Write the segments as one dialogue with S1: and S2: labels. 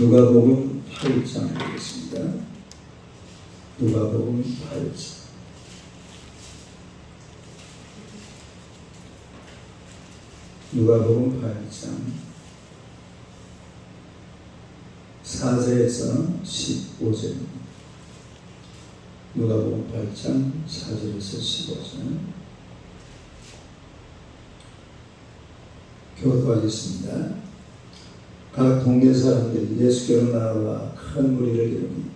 S1: 누가복음 8장 보겠습니다. 누가복음 8장. 누가복음 8장 4절에서 15절입니다. 누가복음 8장 4절에서 15절 교도하겠습니다. 각 동네 사람들이 예수께로 나와 큰 무리를 이루니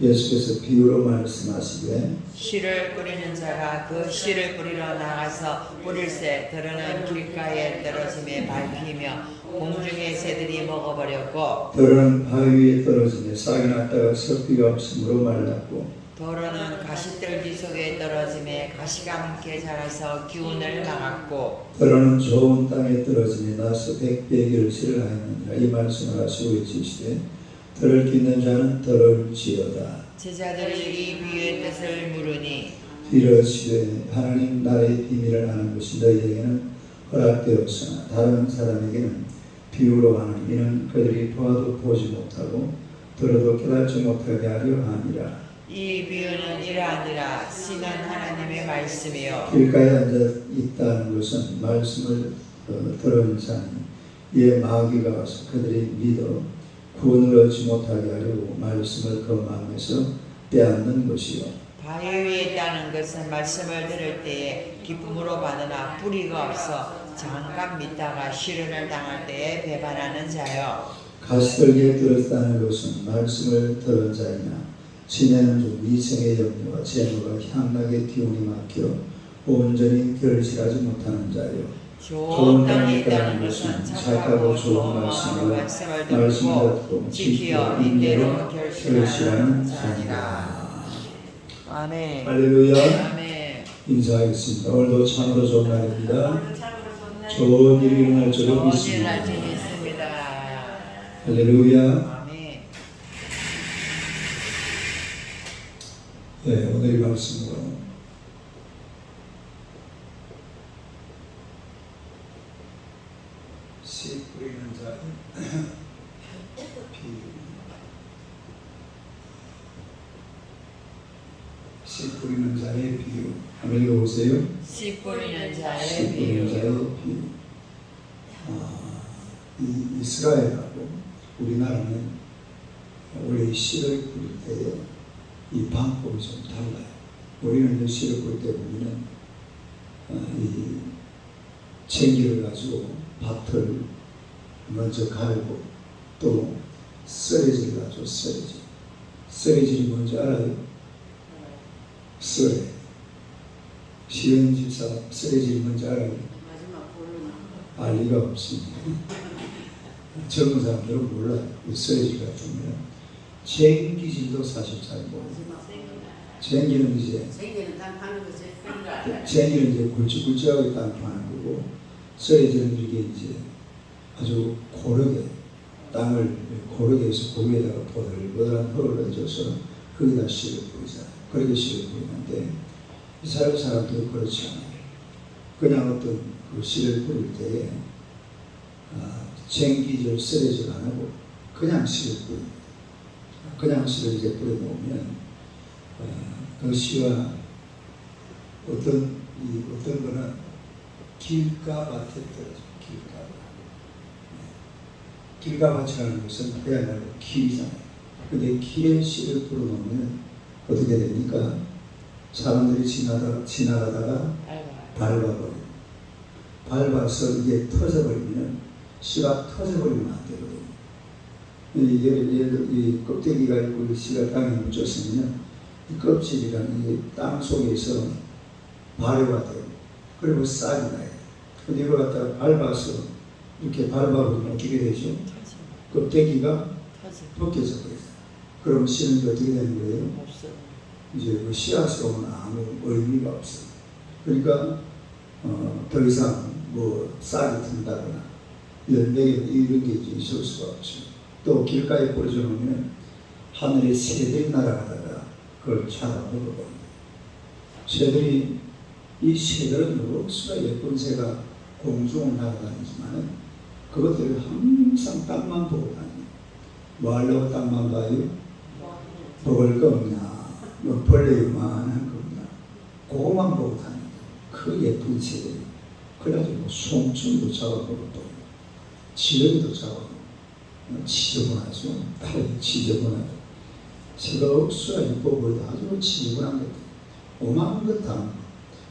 S1: 예수께서 비유로 말씀하시되
S2: 씨를 뿌리는 자가 그 씨를 뿌리러 나가서 뿌릴새 들어는 길가에 떨어짐에 밟히며 공중의 새들이 먹어버렸고
S1: 더러는 바위 위에 떨어지며 싹이 났다가 섭비가 없으므로 말랐고
S2: 도로는 가시떨기 속에 떨어짐에 가시가 많게 자라서 기운을 막았고
S1: 더러는 좋은 땅에 떨어지며 나서 백배 결실을 하였느니라 이 말씀을 하시고 외치시되 들을 끼는 자는 들을지어다.
S2: 제자들이 이 비유의 뜻을 물으니
S1: 이르시되 하나님 나라의 비밀을 아는 것이 너희에게는 허락되었으나 다른 사람에게는 비유로 하는 이는 그들이 보아도 보지 못하고 들어도 깨닫지 못하게 하려 함이라
S2: 이 비유는 이러하니라. 신은 하나님의 말씀이요.
S1: 길가에 앉아 있다는 것은 말씀을 어, 들은 자는 이에 마귀가 와서 그들이 믿어 구원을 얻지 못하게 하려고 말씀을 그 마음에서 빼앗는 것이요.
S2: 바위 위에 있다는 것은 말씀을 들을 때에 기쁨으로 받으나 뿌리가 없어 잠깐 믿다가 시련을 당할 때에 배반하는 자요.
S1: 가시떨기에 들었다는 것은 말씀을 들은 자이나 지내는 중 이생의 염려와 재물과 향락의 기운이 막혀 온전히 결실하지 못하는 자요
S2: 좋은 땅에 있다는 것은 착하고 좋은 말씀을
S1: 말씀을
S2: 듣고 지키어 인내로 결실하는 자니라 아멘
S1: 할렐루야
S2: 아멘
S1: 인사하겠습니다. 오늘도 참으로 좋은 날입니다. 좋은 일이 일어날 줄을.
S2: 날지 믿습니다
S1: 할렐루야. 예, 오늘의 말씀으로 씨 뿌리는 비유. 씨 뿌리는 자의 비유. 한번 읽어보세요.
S2: 씨 뿌리는
S1: 씨
S2: 자의
S1: 뿌리는
S2: 비유
S1: 자의 비유. 아, 이 이스라엘하고 우리나라는 원래 씨를 뿌릴 때에 이 방법이 좀 달라요. 우리는 이제 씨를 뿌릴 때 보면은 아, 이 챙기를 가지고 밭을 먼저 갈고 또 썰어지를 가지고 썰어지. 썰어지이 뭔지 알아요? 썰어. 시은 집사 썰어지이 뭔지 알아요? 알 리가 없습니다. 젊은 사람들은 몰라요. 같은 거는 쟁기질도 사실 잘 모르고 쟁기는 이제
S3: 생기는 단 파는.
S1: 쟁기는 이제 굵직굵직하게 딱 파는 거고 썰어지는 이게 이제 아주 고르게 땅을 고르게 해서 거기에다가 보들 보들한 흙을 얹어서 거기다 씨를 뿌리잖아요. 그렇게 씨를 뿌리는데 이스라엘 사람들은 그렇지 않아요. 그냥 어떤 그 씨를 뿌릴 때에 아, 쟁기질 썰어질 안 하고 그냥 씨를 뿌립니다. 그냥 씨를 이제 뿌려놓으면 어, 그 씨와 어떤 이 어떤 거는 길가 밭에 떨어져 길가 밭. 네. 길가 밭이라는 것은 그야말로 길이잖아요. 근데 길에 씨를 뿌려놓으면 어떻게 됩니까? 사람들이 지나다 지나가다가
S2: 밟아요
S1: 밟아버려. 밟아서 이게 터져버리면 씨가 터져버리면 안 되거든요. 이 예를 예를 이 껍데기가 있고 이 씨가 땅에 묻혔으면 이 껍질이랑 이땅 속에서 발효가 돼요. 그리고 싹이 나요. 근데 이걸 갖다가 밟아서 이렇게 밟아보면 어떻게 되죠? 껍데기가 벗겨져 버려요. 그럼 씨는 어떻게 되는 거예요?
S2: 없어
S1: 이제 그 씨앗으로는 아무 의미가 없어요. 그러니까 어, 더 이상 뭐 쌀이 든다거나 열매가 이런 게 있을 수가 없죠. 또 길가에 뿌려져 놓으면 하늘에 새들이 날아가다가 그걸 잡아먹어버립니다. 새들이 이 새들은 무수가 예쁜 새가 공중을 날아다니지만 그것들이 항상 땅만 보고 다닙니다. 뭐 하려고 땅만 봐요? 먹을 거 없나? 뭐 벌레 요만한 거 없나? 그거만 보고 다니는 그 예쁜 새. 그래가지고 송충도 잡아보고 또 지렁이도 잡아보고 어, 지저분하죠. 다리 지저분하고 새가 억수하게 뽑아도 아주 지저분한 것들 오만 것 다.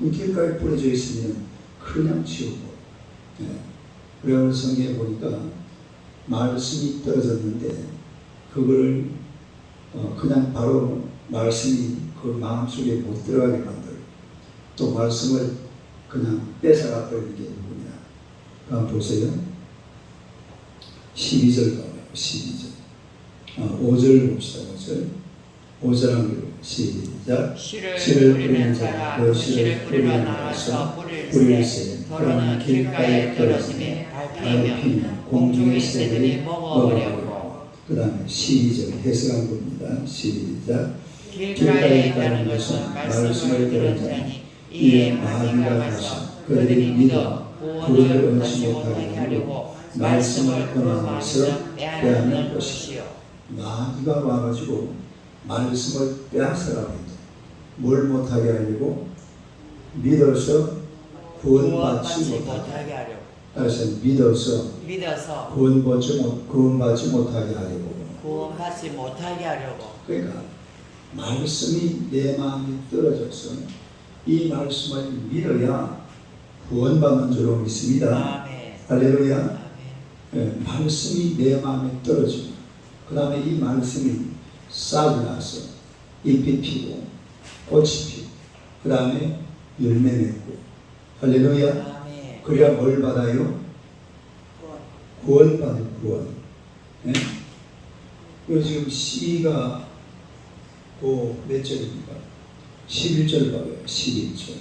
S1: 이 길가에 뿌려져 있으면 그냥 치우고 예. 그래서 성경에 보니까 말씀이 떨어졌는데 그걸 어, 그냥 바로 말씀이 그 마음속에 못 들어가게 만들고 또 말씀을 그냥 뺏어가 버리는 게 누구냐 한번 보세요 12절 봐 요 12절 아, 5절 봅시다 5절. 5절 한번 시작.
S2: 씨를
S1: 씨를
S2: 뿌리는 자가
S1: 그그
S2: 씨를 뿌리러 나가서 뿌릴새
S1: 뿌릴새
S2: 더러는 길가에 떨어짐에 밟히며 공중의 새들이 먹어버렸고.
S1: 그 다음에 12절 해석한 겁니다. 시작.
S2: 길가에 있다는 것은 말씀을 들은 자니 이에 마귀가 가서 그들이 믿어 구원을 얻지 못하게 하려고 말씀을 그 마음에서 빼앗는 것이요
S1: 마귀가 와가지고 말씀을 버린다. 뭘 못하게 하려고 믿어서 구원받지 못하게.
S2: 하려고
S1: 다시 믿어서
S2: 믿어서
S1: 구원받지 못 구원받지 못하게 하려고.
S2: 구원받지 못하게 하려고
S1: 그러니까 말씀이 내 마음에 떨어져서 이 말씀을 믿어야 구원받는 줄로 믿습니다.
S2: 아멘
S1: 할렐루야. 예, 말씀이 내 마음에 떨어지고 그 다음에 이 말씀이 싹이 나서 잎이 피고 꽃이 피고 그 다음에 열매 맺고 할렐루야. 그래야 뭘 받아요? 구원받는 구원. 예? 그리고 지금 12가 그몇 절입니까? 11절 봐요. 11절.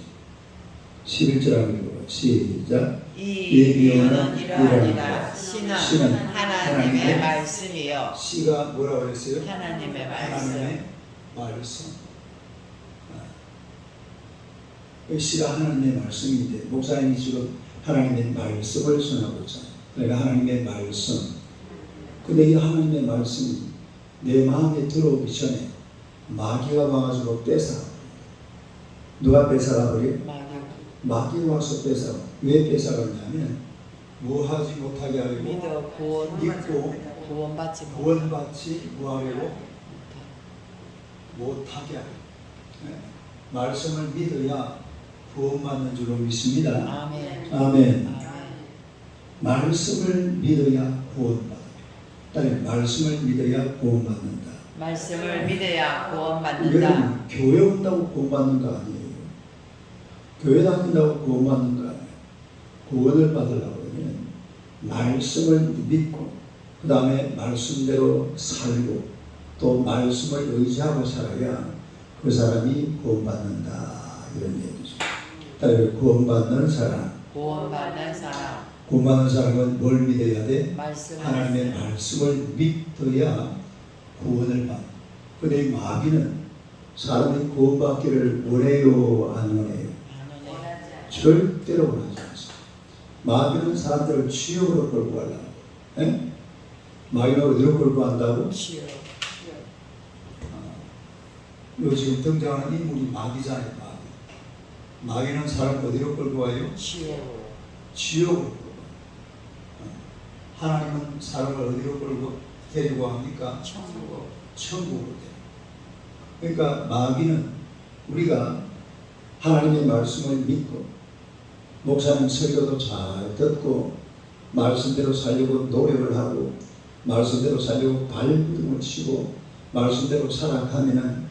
S1: 11절 한번 읽어봐요. 시작.
S2: 이 예비요는 이러하니라 신은
S1: 신은
S2: 하나님의
S1: 하나님의
S2: 말씀이요
S1: 시가 뭐라고 그랬어요?
S2: 하나님의 말씀
S1: 하나님의 말씀. 아. 이 시가 하나님의 말씀인데 목사님이 지금 하나님의 말씀을 전하고 있잖아요. 그러니까 하나님의 말씀. 근데 이 하나님의 말씀이 내 마음에 들어오기 전에 마귀가 와가지고 뺏어가. 누가 뺏어가 버려?
S2: 마귀
S1: 마귀가 와서 뺏어가. 왜 뺏어가냐면 뭐 하지 못하게 하려고
S2: 믿어 구원
S1: 믿고
S2: 구원받지 못
S1: 구원받지 뭐하려고 못하게 하려. 네. 말씀을 믿어야 구원받는 줄로 믿습니다.
S2: 아멘
S1: 아멘.
S2: 아멘
S1: 말씀을 믿어야 구원받아. 딸 말씀을 믿어야 구원받는다.
S2: 말씀을 믿어야 구원받는다
S1: 교회 온다고 구원받는 거 아니에요. 교회 다닌다고 구원받는. 구원을 받으려고 하면 말씀을 믿고 그 다음에 말씀대로 살고 또 말씀을 의지하고 살아야 그 사람이 구원받는다 이런 얘기죠. 따라서 구원받는 사람,
S2: 구원받는 사람
S1: 구원받는 사람은 뭘 믿어야 돼? 하나님의 말씀을 믿어야 구원을 받. 근데 이 마귀는 사람이 구원받기를 원해요, 안 원해요? 절대로 원하지. 마귀는 사람들을 지옥으로 끌고 가려고. 예? 마귀는 어디로 끌고 간다고?
S2: 치유
S1: 요 지금 등장하는 인물이 마귀잖아요, 마귀. 마귀는 사람 어디로 끌고 가요? 지옥으로. 어. 하나님은 사람을 어디로 끌고 데리고?
S2: 천국
S1: 천국으로 돼. 그러니까 마귀는 우리가 하나님의 말씀을 믿고 목사님 설교도 잘 듣고 말씀대로 살려고 노력을 하고 말씀대로 살려고 발부둥을 치고 말씀대로 살아가면은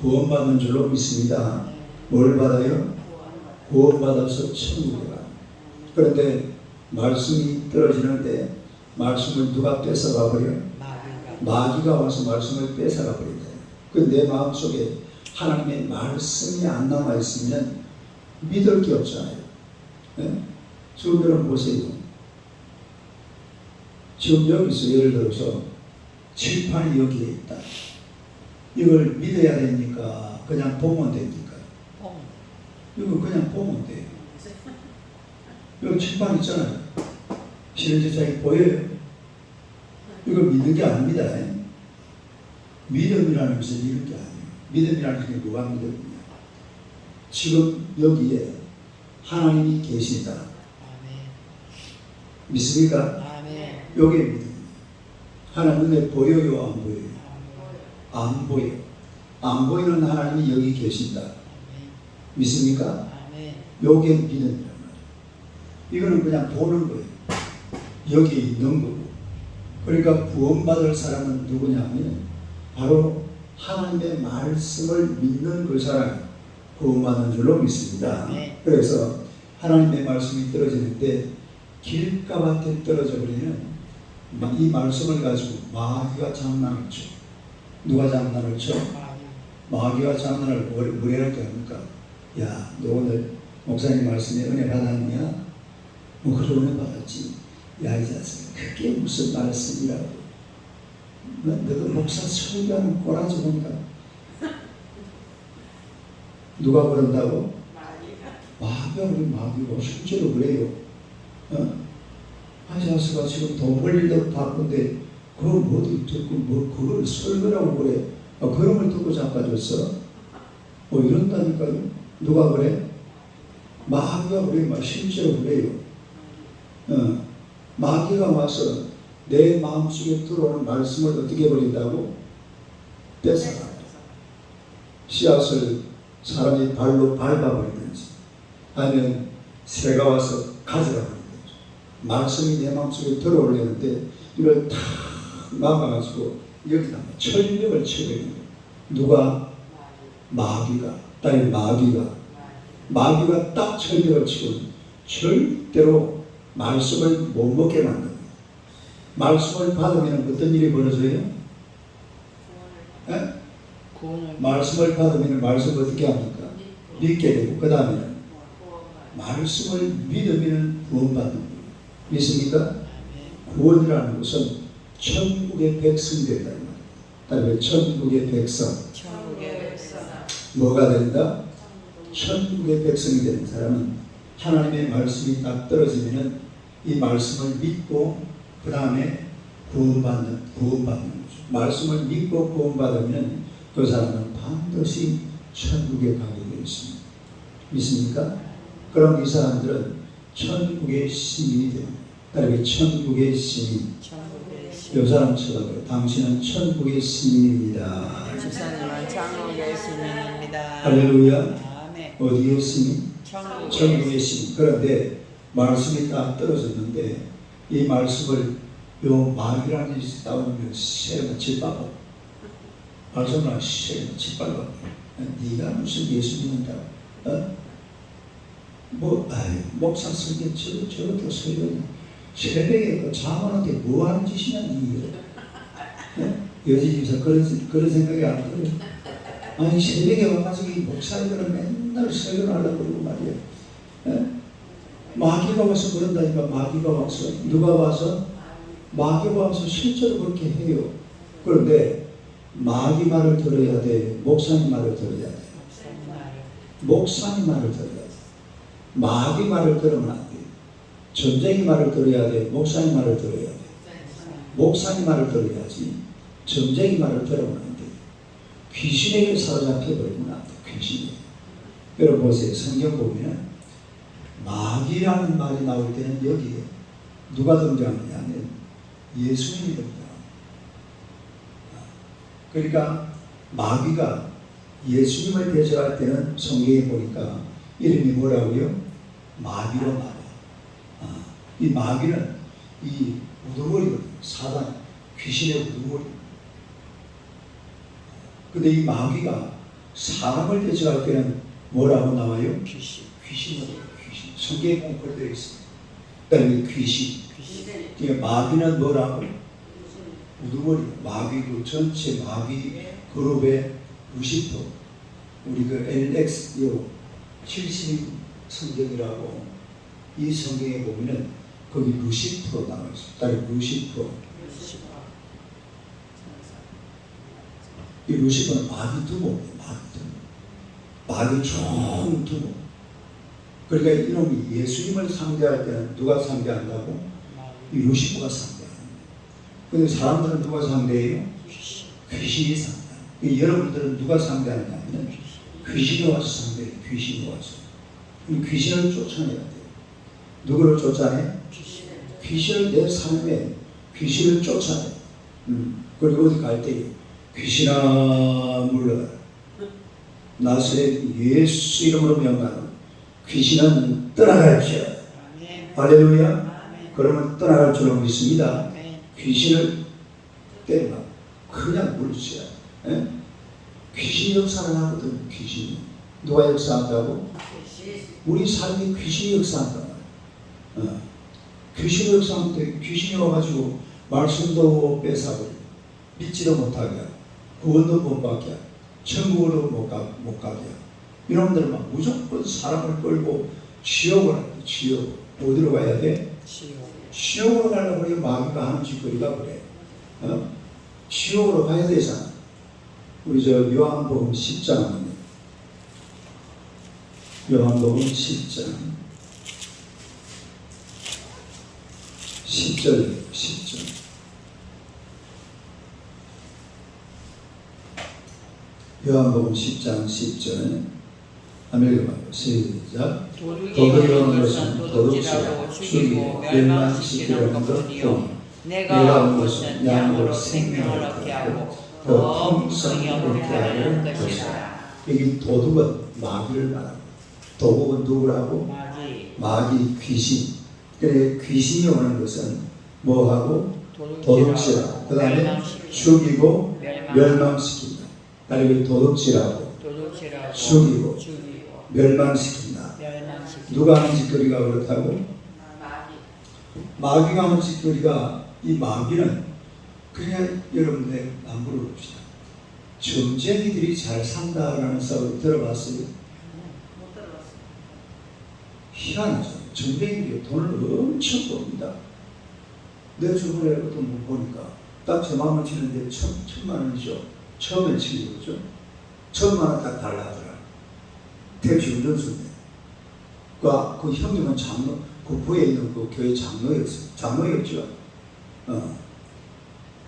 S1: 구원받는 줄로 믿습니다. 뭘 받아요? 구원받아서 천국에 가. 그런데 말씀이 떨어지는 데 말씀을 누가 뺏어가 버려?
S2: 마귀가
S1: 와서 말씀을 뺏어가 버린다. 그내 마음속에 하나님의 말씀이 안 남아 있으면 믿을 게 없잖아요. 예? 지금 여러분 보세요. 지금 여기서 예를 들어서 칠판이 여기에 있다. 이걸 믿어야 됩니까? 그냥 보면 됩니까?
S2: 뽕
S1: 이거 그냥 보면 돼요. 여기 칠판 있잖아요. 신은지장이 보여요. 이걸 믿는 게 아닙니다. 믿음이라는 것은 믿는 게 아니에요. 믿음이라는 게 누가 믿음이냐? 지금 여기에 하나님이 계신다.
S2: 아멘.
S1: 믿습니까?
S2: 아멘.
S1: 요게 믿음. 하나님 눈에 보여요, 안 보여요? 안 보여. 안 보이는 하나님이 여기 계신다.
S2: 아멘.
S1: 믿습니까?
S2: 아멘.
S1: 요게 믿음이란 말이에요. 이거는 그냥 보는 거예요. 여기 있는 거고. 그러니까 구원받을 사람은 누구냐면 바로 하나님의 말씀을 믿는 그 사람이 구원받는 줄로 믿습니다.
S2: 네.
S1: 그래서 하나님의 말씀이 떨어지는데 길가밭에 떨어져 버리면 마- 이 말씀을 가지고 마귀가 장난을 쳐. 누가 장난을 쳐? 마귀가 장난을 뭐- 뭐라고 합니까? 야, 너 오늘 목사님 말씀에 은혜 받았냐? 뭐 그런 은혜 받았지. 야, 이 자식, 그게 무슨 말씀이라고. 너, 너도 목사 설교하는 꼬라지 보니까. 누가 그런다고? 마귀가 우리 마귀고 실제로 그래요. 어? 아, 자식아 지금 돈 벌리려고 바쁜데 그걸 뭐 듣고 뭐 그걸 설교라고 그래. 아, 그런 걸 듣고 잡아줬어. 뭐 이런다니까요. 누가 그래? 마귀가 그래, 막 실제로 그래요. 어, 마귀가 와서 내 마음속에 들어오는 말씀을 어떻게 버린다고? 뺏어가. 씨앗을 사람이 발로 밟아버리든지 아니면 새가 와서 가져가버리든지 말씀이 내 마음속에 들어오려는데 이걸 탁 막아가지고 여기다 철벽을 쳐버리는 거예요. 누가? 마귀가 딸 마귀가 마귀가 딱 철벽을 치고 절대로 말씀을 못 먹게 만듭니다. 말씀을 받으면 어떤 일이 벌어져요? 예? 말씀을 받으면 말씀 어떻게 합니까? 믿게 되고 그 다음에는 말씀을 믿으면 구원받는 거예요. 믿습니까? 구원이라는 것은 천국의 백성이 된다. 이 말이에요. 다음에 천국의 백성.
S2: 천국의 백성.
S1: 뭐가 된다? 천국의 백성이 되는 사람은 하나님의 말씀이 딱 떨어지면 이 말씀을 믿고 그 다음에 구원받는 구원받는 거죠. 말씀을 믿고 구원받으면 그 사람은 반드시 천국에 가게 되어 있습니다. 믿습니까? 그럼 이 사람들은 천국의 시민이 됩니다. 다음에 천국의 시민.
S2: 신.
S1: 사람 쳐다봐요. 당신은 천국의 시민입니다.
S2: 집사님은 천국의 시민입니다.
S1: 할렐루야.
S2: 아멘.
S1: 어디의 시민?
S2: 천국의
S1: 신. 그런데 말씀이 딱 떨어졌는데 이 말씀을 요 마귀라는 짓이 나오면 새가 짓밟아. 말씀을 새가 짓밟아. 네가 무슨 예수 믿는다. 어? 뭐, 아이, 목사 저, 저것도 설교냐. 새벽에 그 자만한테 뭐 하는 짓이냐, 니. 어? 여지집사 그런, 그런 생각이 안 들어요. 아니, 새벽에 와가지고 이 목사들은 맨날 설교를 하려고 그러고 말이야. 예? 마귀가 와서 그런다니까 마귀가 와서 누가 와서 마귀가 와서 실제로 그렇게 해요. 그런데 마귀 말을 들어야 돼, 목사님 말을 들어야 돼, 목사님 말을 들어야 돼. 마귀 말을 들으면 안 돼. 전쟁이 말을 들어야 돼, 목사님 말을 들어야 돼. 목사님 말을 들어야지. 전쟁이 말을 들으면 안 돼. 귀신에게 사로잡혀 버리면 안 돼. 귀신에. 여러분 보세요. 성경 보면 마귀라는 말이 나올 때는 여기에 누가 등장하냐면 예수님이 등장합니다. 그러니까 마귀가 예수님을 대적할 때는 성경에 보니까 이름이 뭐라고요? 마귀로 말해요. 아, 이 마귀는 이 우두머리거든요. 사단, 귀신의 우두머리. 근데 이 마귀가 사람을 대적할 때는 뭐라고 나와요?
S2: 귀신.
S1: 귀신으로 귀신. 성경에 보면 그대로 있습니다. 그다음에 귀신.
S2: 귀신.
S1: 그러니까 마귀는 뭐라고? 우두머리. 마귀 그 전체 마귀 그룹의 루시퍼. 우리 그 LX 요 70인 성경이라고 이 성경에 보면은 거기 루시퍼로 나와 있습니다. 다른 루시퍼. 이 루시퍼는 마귀 두목이에요. 마귀 두목. 마귀 총 두목. 그러니까 이놈이 예수님을 상대할 때는 누가 상대한다고? 이 루시퍼가 상대합니다. 근데 사람들은 누가 상대해요? 귀신이 상대. 여러분들은 누가 상대하느냐 하면 귀신이 와서 상대해요. 귀신이 와서. 귀신을 쫓아내야 돼요. 누구를 쫓아내? 귀신을 내 삶에 귀신을 쫓아내. 음. 그리고 어디 갈 때 귀신아 물러가라. 나사렛 예수 이름으로 명하는 귀신은 떠나갈지어다.
S2: 아멘.
S1: 할렐루야. 그러면 떠나갈 줄로 믿습니다. 귀신을 때려 그냥 물리쳐야 예? 귀신 역사를 하거든 귀신이 누가 역사한다고? 우리 삶이 귀신이 역사한단 말이야 어. 귀신이 역사하는데 귀신이 와가지고 말씀도 뺏어버리고 믿지도 못하게 하고 구원도 못 받게 하고 천국으로 못, 가, 못 가게 하고 이놈들 막 무조건 사람을 끌고 지옥을 하고 지옥 어디로 가야 돼?
S2: 지옥.
S1: 지옥으로 가려고 우리 마귀가 하는 짓거리가 그래. 어? 지옥으로 가야 되잖아. 우리 저 요한복음 10장 요한복음 10장 10절 10절 요한복음 10장 10절 읽어봐요. 시작.
S2: 오는 것은 도둑질하고 죽이고 멸망시키는 것뿐이요. 내가 온 것은 양으로 생명을 얻게 하고 더 풍성히 얻게 하려는 것이라
S1: 여기 도둑은 마귀를 말하고 도둑은 누구라고?
S2: 마귀.
S1: 마귀 귀신. 그래 귀신이 오는 것은 뭐하고? 도둑질하고 그 다음에 죽이고 멸망시킨다. 그리고 도둑질하고. 죽이고 멸망시킨다. 누가 하는 짓거리가 그렇다고?
S2: 마귀
S1: 마귀가 하는 짓거리가 이 마귀는 그냥 여러분들 안 물어봅시다. 점쟁이들이 잘 산다라는 소리 들어봤어요?
S2: 못 들어봤어
S1: 희한하죠. 점쟁이들이 돈을 엄청 법니다. 내 주변에 어떤 분 보니까 딱 제 마음을 치는데 천, 천만 원이죠. 처음에 치는 거죠. 천만 원 딱 달라더 라. 택시 운전수인데. 그, 그 형님은 장로, 그 부에 있는 그 교회 장로였어요. 장로였죠. 어.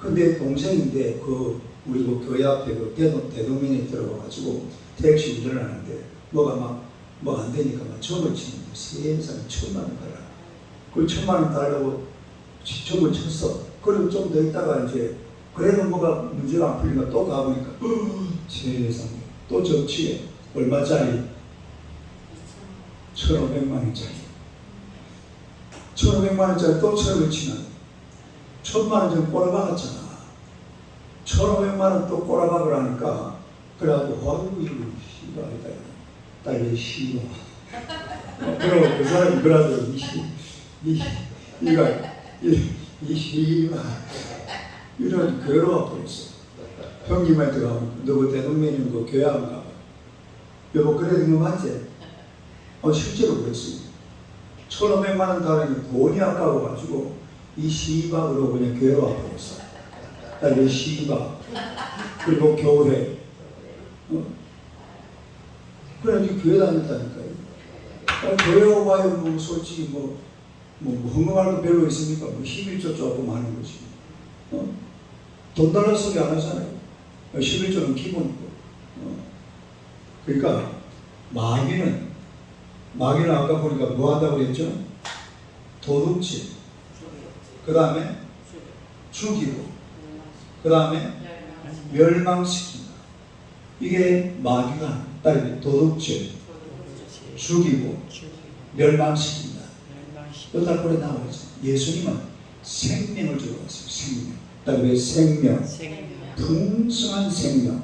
S1: 근데 동생인데 그 우리 그 교회 앞에 그 대동, 대동면에 들어가가지고 택시 운전을 하는데 뭐가 막 뭐 안 되니까 막 점을 치는데 세상에 천만 원 달라. 그 천만 원 달라고 지- 점을 쳤어. 그리고 좀 더 있다가 이제 그래도 뭐가 문제가 안 풀리니까 또 가보니까 어, 세상에 또 점치에 얼마짜리? 천오백만 원짜리. 천오백만 원짜리 또 천을 치면 천만 원좀 꼬라박았잖아. 천오백만 원 또 꼬라박을 하니까 그래가지고 아이고 이거 씨발이다. 딸이 씨발. 어, 그러고 그 사람이 그러더라고 이 씨, 이 이가 이, 이 씨발 이런 괴로워 버렸어. 형님한테 가면 너그 대동면인 그 교회 한번 가봐. 여보 그래 된거 맞지? 어 실제로 그랬어요. 천오백만 원 달라니 돈이 아까워가지고 이 시박으로 그냥 교회 와버렸어. 딸이 시박 그리고 교회 어? 그래가지고 교회 다녔다니까요. 아, 교회 와봐요 뭐 솔직히 뭐, 뭐, 뭐 흥흥할 거 별로 있습니까? 뭐 11조 조금 하는 거지. 어? 돈 달라 소리 안 하잖아요. 11조는 기본이고. 어? 그러니까 마귀는 마귀는 아까 보니까 뭐 한다고 그랬죠? 도둑질. 그 다음에 죽이고. 그 다음에 멸망시킨다. 이게 마귀가 딸이 도둑질, 죽이고 멸망시킨다. 달골에 나와 있어. 예수님은 생명을 주러 왔어요. 생명. 딸왜 생명? 풍성한 생명.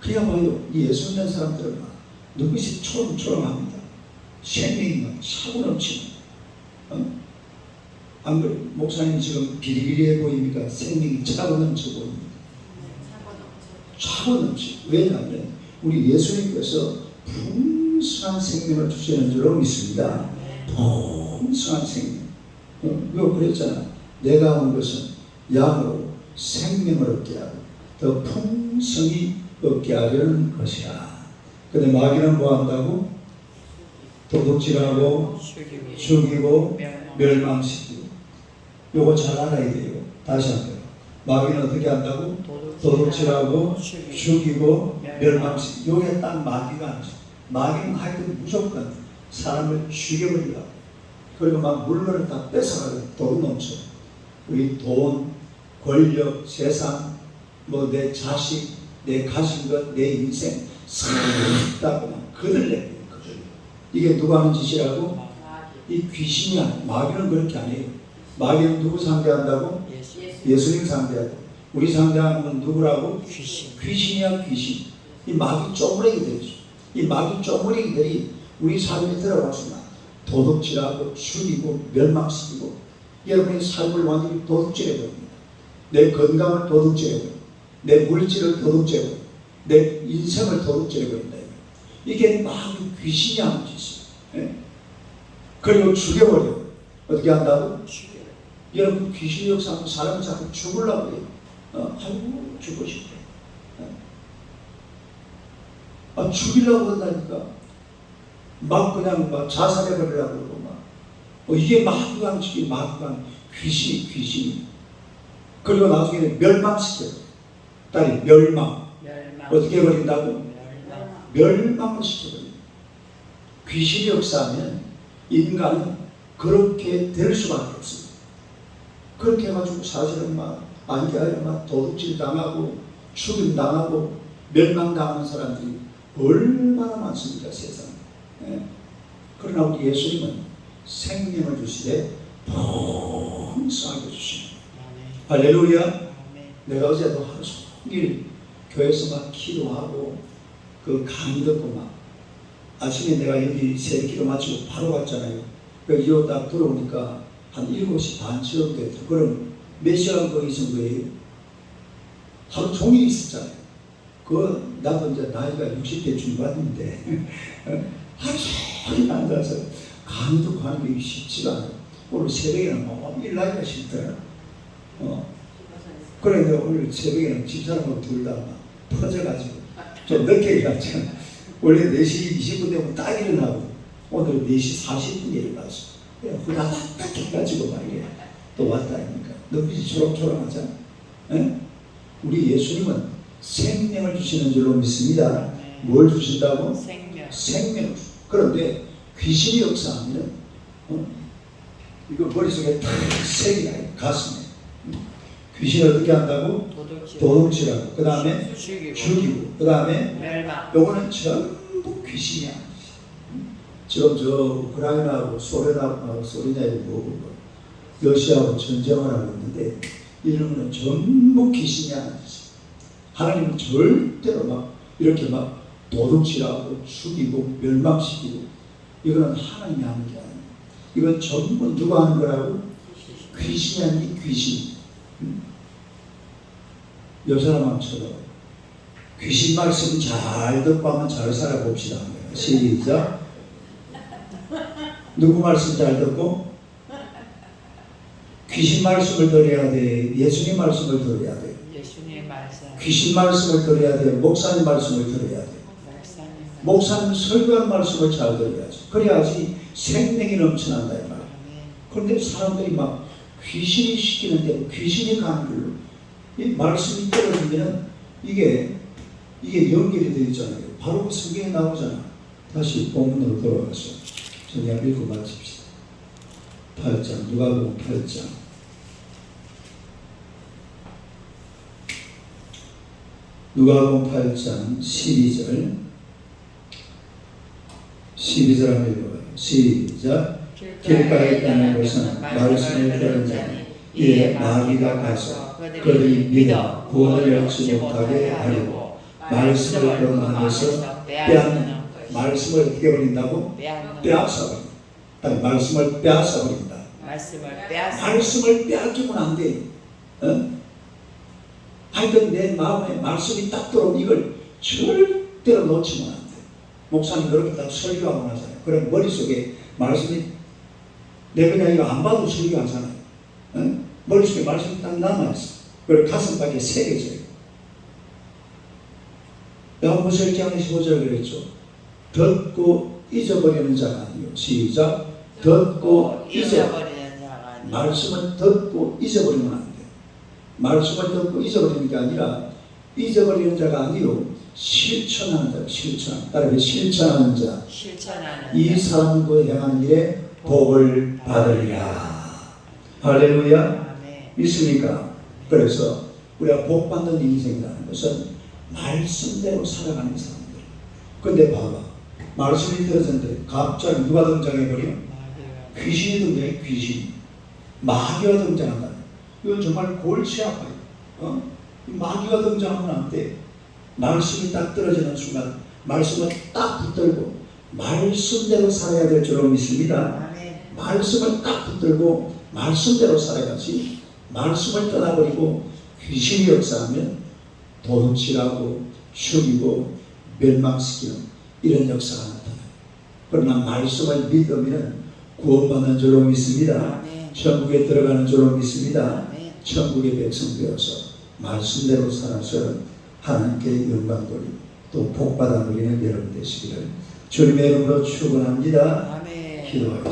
S1: 그야말로 이 예수 믿는 사람들은 막 눈빛이 초롱초롱합니다. 생명이 막 차고 넘치는. 어? 안 그래? 목사님 지금 비리비리해 보입니까? 생명이 차고 넘쳐 보입니다. 차고 넘치. 왜냐하면 우리 예수님께서 풍성한 생명을 주시는 줄로 믿습니다. 풍성한 생명. 어, 이거 그랬잖아. 내가 온 것은 양으로 생명을 얻게 하고 더 풍성히 얻게 하려는 것이야. 근데 마귀는 뭐 한다고? 도둑질하고 죽이고 멸망시키고 요거 잘 알아야 돼요. 다시 한번. 마귀는 어떻게 한다고? 도둑질하고 죽이고 멸망시. 요게 딱 마귀가 아니죠. 마귀는 하여튼 무조건 사람을 죽여버리려고. 그리고 막 물건을 다 뺏어가고 도둑놈처럼. 우리 돈, 권력, 세상, 뭐 내 자식, 내 가진 것, 내 인생 싹다 그들. 이게 누가 하는 짓이라고? 이 귀신이 아니에요. 마귀는 그렇게 안 해요. 마귀는 누구 상대한다고? 예수님 상대하고. 우리 상대하는 건 누구라고?
S2: 귀신.
S1: 귀신이야 귀신. 이 마귀 쪼무레기들이죠. 이 마귀 쪼무레기들이 우리 삶에 들어와서 막 도둑질하고 죽이고 멸망시키고 여러분의 삶을 완전히 도둑질해 버립니다. 내 건강을 도둑질해 버립니다. 내 물질을 도둑질해 버립니다. 내 인생을 도둑질해 버린다. 이게 마귀 귀신이 하는 짓이에요. 예? 그리고 죽여버려. 어떻게 한다고? 여러분 귀신 역사하면 사람을 자꾸 죽으려고 해요. 어, 아이고 죽고 싶대. 어. 아 죽이려고 한다니까. 막 그냥 막 자살해 버리려고 그러고 막. 어, 이게 마귀가 죽이 마귀가 귀신이 귀신이. 그리고 나중에 멸망시켜. 딸이 멸망. 어떻게 해버린다고?
S2: 멸망.
S1: 멸망을 시켜버립니다. 귀신이 역사하면 인간은 그렇게 될 수밖에 없습니다. 그렇게 해가지고 사실은 막 안개하여 막 도둑질 당하고 죽임 당하고 멸망 당하는 사람들이 얼마나 많습니까 세상에. 예. 그러나 우리 예수님은 생명을 주시되 풍성하게 주십니다. 할렐루야. 내가 어제도 하루 종일 교회에서 막 기도하고 그 강의 듣고 막 아침에 내가 여기 새 기도 마치고 바로 갔잖아요. 그 이어 딱 들어오니까 한 7시 반쯤 됐죠. 그럼 몇 시간 거기 있은 거예요? 하루 종일 있었잖아요. 그 나도 이제 나이가 60대 중반인데 하루 종일 앉아서 강의 듣고 하는 게 쉽지가 않아요. 오늘 새벽에는 막 일나기가 싫더라. 어. 그래 오늘 새벽에는 집사람하고 둘다 퍼져가지고 좀 늦게 일어났잖아. 원래 4시 20분 되면 딱 일어나고 오늘 4시 40분에 일어났어. 그냥 후다닥 해가지고 말이야. 또 왔다 하니까 눈빛이 초롱초롱하잖아. 예? 우리 예수님은 생명을 주시는 줄로 믿습니다.
S2: 아멘.
S1: 뭘 주신다고?
S2: 생명.
S1: 생명을 주. 그런데 귀신이 역사하면 어? 이거 머릿속에 탁 새기나요. 가슴에. 귀신을 어떻게 한다고?
S2: 도둑질.
S1: 도둑질하고 그 다음에
S2: 죽이고.
S1: 죽이고 그 다음에
S2: 멸망.
S1: 요거는 전부 귀신이야. 지금 저 우크라이나하고 소련하고 뭐고 러시아하고 전쟁을 하고 있는데 이런 거는 전부 귀신이야. 하나님은 절대로 막 이렇게 막 도둑질하고 죽이고 멸망시키고 이거는 하나님이 하는 게 아니에요. 이건 전부 누가 하는 거라고? 귀신이 아닌 귀신. 음? 요 사람 한번 쳐다봐. 귀신 말씀 잘 듣고 한번 잘 살아봅시다. 시작. 누구 말씀 잘 듣고? 귀신 말씀을 들어야 돼. 예수님 말씀을 들어야 돼.
S2: 예수님의 말씀.
S1: 귀신 말씀을 들어야 돼. 목사님 말씀을 들어야 돼.
S2: 목사님.
S1: 설교한 말씀을 잘 들어야지. 그래야지 생명이 넘쳐난다 이 말. 그런데 사람들이 막 귀신이 시키는 대로 귀신이 가는 길로 이 말씀이 떨어지면 이게 이게 연결이 되어 있잖아요. 바로 그 성경에 나오잖아. 다시 본문으로 돌아가서 저녁 읽고 마칩시다. 8장 누가복음 8장 누가복음 8장 12절 12절 한번 읽어봐요. 시작 길가에 있다는 것은 말씀을 들은 자니 이에 마귀가 가서 그들이 믿어 구원을 얻지 못하게 하려고 말씀을 거만해서 빼앗는 말씀을 어떻게 버린다고?
S2: 빼앗는
S1: 빼앗아 버린다. 아니, 말씀을 빼앗아 버린다.
S2: 말씀을 빼앗아.
S1: 말씀을 빼앗기면 안 돼. 어? 하여튼 내 마음에 말씀이 딱 들어오면 이걸 절대로 놓치면 안 돼. 목사님 그렇게 딱 설교하고 나잖아요. 그럼 머릿속에 말씀이 내 그냥 이거 안 봐도 설교하잖아요. 어? 머릿속에 말씀이 딱 남아있어. 그리고 가슴밖에 새겨져요. 야고보서 1장 15절 그랬죠. 듣고 잊어버리는 자가 아니요. 시작. 듣고 잊어.
S2: 잊어버리는 자가 아멘.
S1: 말씀을 듣고 잊어버리면 안 돼. 말씀을 듣고 잊어버리는 게 아니라 잊어버리는 자가 아니요 실천하는 자, 실천. 따라해 실천하는 자.
S2: 실천하는
S1: 이
S2: 자.
S1: 사람과 행하는 일에 복을 받으리라. 할렐루야. 믿습니까? 그래서 우리가 복 받는 인생이라는 것은 말씀대로 살아가는 사람들. 근데 봐봐. 말씀이 들어졌는데 갑자기 누가 등장해버려? 귀신이 등장해, 귀신. 마귀가 등장한다. 이건 정말 골치 아파요. 어? 이 마귀가 등장하면 안 돼. 말씀이 딱 떨어지는 순간, 말씀을 딱 붙들고, 말씀대로 살아야 될 줄로 믿습니다. 말씀을 딱 붙들고, 말씀대로 살아야지. 말씀을 떠나버리고, 귀신이 역사하면 도둑질하고, 죽이고, 멸망시키는 이런 역사가 나타나요. 그러나 말씀을 믿으면 구원받는 줄로 믿습니다. 천국에 들어가는 줄로 믿습니다. 천국의 백성 되어서 말씀대로 살아서 하나님께 영광 돌리고 또 복받아 누리는 여러분 되시기를 주님의 이름으로 축원합니다. 기도하겠습니다.